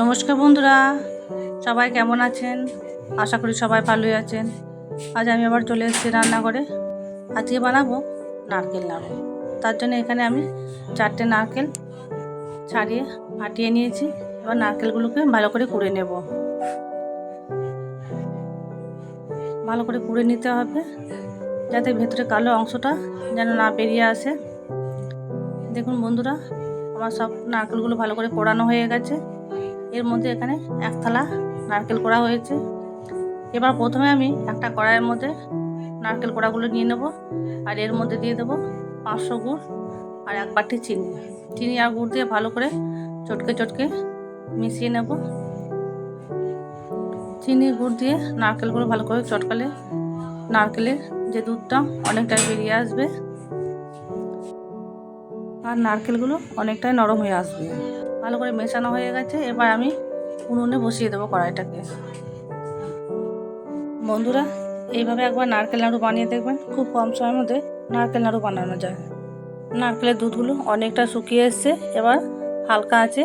নমস্কার বন্ধুরা, সবাই কেমন আছেন? আশা করি সবাই ভালোই আছেন। আজ আমি আবার চলে এসেছি রান্নাঘরে। আজকে বানাবো নারকেল নাড়ু তার জন্য এখানে আমি চারটে নারকেল ছাড়িয়ে ফাটিয়ে নিয়েছি। এবার নারকেলগুলোকে ভালো করে কুড়ে নেব। ভালো করে কুড়ে নিতে হবে, যাতে ভেতরে কালো অংশটা যেন না বেরিয়ে আসে। দেখুন বন্ধুরা, আমার সব নারকেলগুলো ভালো করে কোড়ানো হয়ে গেছে। এর মধ্যে এখানে এক থালা নারকেল কোড়া হয়েছে। এবার প্রথমে আমি একটা কড়াইয়ের মধ্যে নারকেল কোড়াগুলো নিয়ে নেব আর এর মধ্যে দিয়ে দেবো পাঁচশো গুড় আর এক বাটি চিনি। চিনি আর গুড় দিয়ে ভালো করে চটকে চটকে মিশিয়ে নেব। চিনি, গুড় দিয়ে নারকেলগুলো ভালো করে চটকালে নারকেলের যে দুধটা অনেকটাই বেরিয়ে আসবে আর নারকেলগুলো অনেকটাই নরম হয়ে আসবে। ভালো করে মেশানো হয়ে গেছে, এবার আমি উনুনে বসিয়ে দেবো কড়াইটাকে। বন্ধুরা, এইভাবে একবার নারকেল নাড়ু বানিয়ে দেখবেন, খুব কম সময়ের মধ্যে নারকেল নাড়ু বানানো যায়। নারকেলের দুধগুলো অনেকটা শুকিয়ে এসছে, এবার হালকা আছে,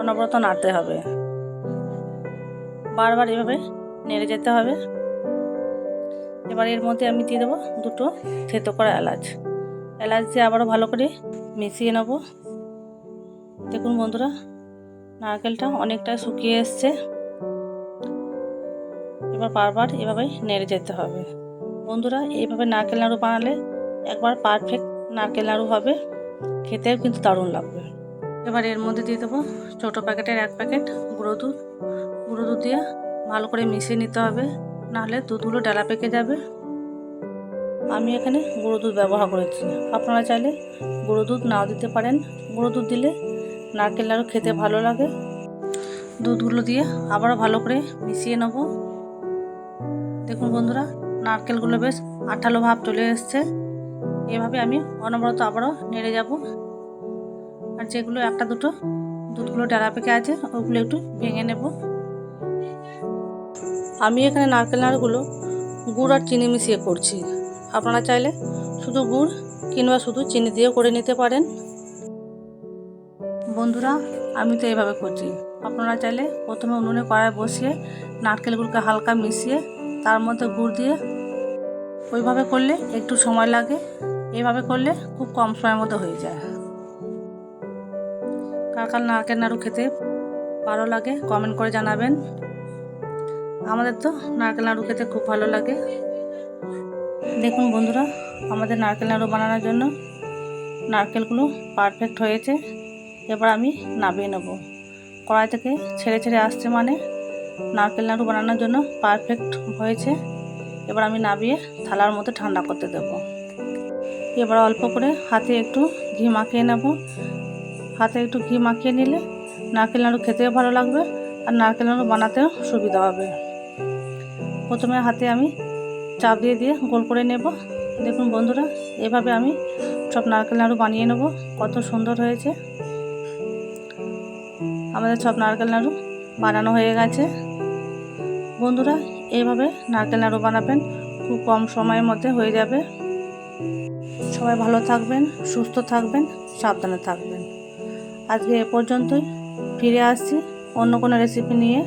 অনবরত নাড়তে হবে। বারবার এভাবে নেড়ে যেতে হবে। এবার এর মধ্যে আমি দিয়ে দেবো দুটো থেতো করা এলাচ। এলাচ দিয়ে আবারও ভালো করে মিশিয়ে নেব। দেখুন বন্ধুরা, নারকেলটা অনেকটা শুকিয়ে এসছে। এবার বারবার এভাবে নেড়ে যেতে হবে। বন্ধুরা, এইভাবে নারকেল নাড়ু বানালে একবার পারফেক্ট নারকেল নাড়ু হবে। খেতেও কিন্তু দারুণ লাগবে। এবার এর মধ্যে দিয়ে দেবো ছোটো প্যাকেটের এক প্যাকেট গুঁড়ো দুধ। গুঁড়ো দুধ দিয়ে ভালো করে মিশিয়ে নিতে হবে। নাহলে দুধগুলো ডালা পেকে যাবে। আমি এখানে গুঁড়ো দুধ ব্যবহার করেছি। আপনারা চাইলে গুঁড়ো দুধ নাও দিতে পারেন। গুঁড়ো দুধ দিলে নারকেল নাড়ু খেতে ভালো লাগে। দুধগুলো দিয়ে আবারও ভালো করে মিশিয়ে নেব। দেখুন বন্ধুরা, নারকেলগুলো বেশ আঠালো ভাব চলে এসছে। এভাবে আমি অনবরত আবারও নেড়ে যাব। আর যেগুলো একটা দুটো, দুধগুলো ডালা পেকে আছে, ওগুলো একটু ভেঙে নেব। আমি এখানে নারকেল নাড়ুগুলো গুড় আর চিনি মিশিয়ে করছি। আপনারা চাইলে শুধু গুড় কিংবা শুধু চিনি দিয়েও করে নিতে পারেন। বন্ধুরা, আমি তো এভাবে করছি। আপনারা চাইলে প্রথমে উনুনে কড়াই বসিয়ে নারকেলগুলোকে হালকা মিশিয়ে তার মধ্যে গুড় দিয়ে ওইভাবে করলে একটু সময় লাগে। এইভাবে করলে খুব কম সময়ের মধ্যে হয়ে যায়। কার কার নারকেল নাড়ু খেতে ভালো লাগে কমেন্ট করে জানাবেন। আমাদের তো নারকেল নাড়ু খেতে খুব ভালো লাগে। দেখুন বন্ধুরা, আমাদের নারকেল নাড়ু বানানোর জন্য নারকেলগুলো পারফেক্ট হয়েছে। এবার আমি নামিয়ে নেব। কড়াই থেকে ছেড়ে ছেড়ে আসছে মানে নারকেল নাড়ু বানানোর জন্য পারফেক্ট হয়েছে। এবার আমি নাবিয়ে থালার মধ্যে ঠান্ডা করতে দেব। এবার অল্প করে হাতে একটু ঘি মাখিয়ে নেব। হাতে একটু ঘি মাখিয়ে নিলে নারকেল নাড়ু খেতেও ভালো লাগবে আর নারকেল নাড়ু বানাতেও সুবিধা হবে। প্রথমে হাতে আমি চাপ দিয়ে দিয়ে গোল করে নেব। দেখুন বন্ধুরা, এভাবে আমি সব নারকেল নাড়ু বানিয়ে নেব। কত সুন্দর হয়েছে। আমাদের সব নারকেল নাড়ু বানানো হয়ে গেছে। বন্ধুরা, এইভাবে নারকেল নাড়ু বানাবেন, খুব কম সময়ের মধ্যে হয়ে যাবে। সবাই ভালো থাকবেন, সুস্থ থাকবেন, সাবধানে থাকবেন। আজকে এ পর্যন্তই, ফিরে আসছি অন্য কোনো রেসিপি নিয়ে।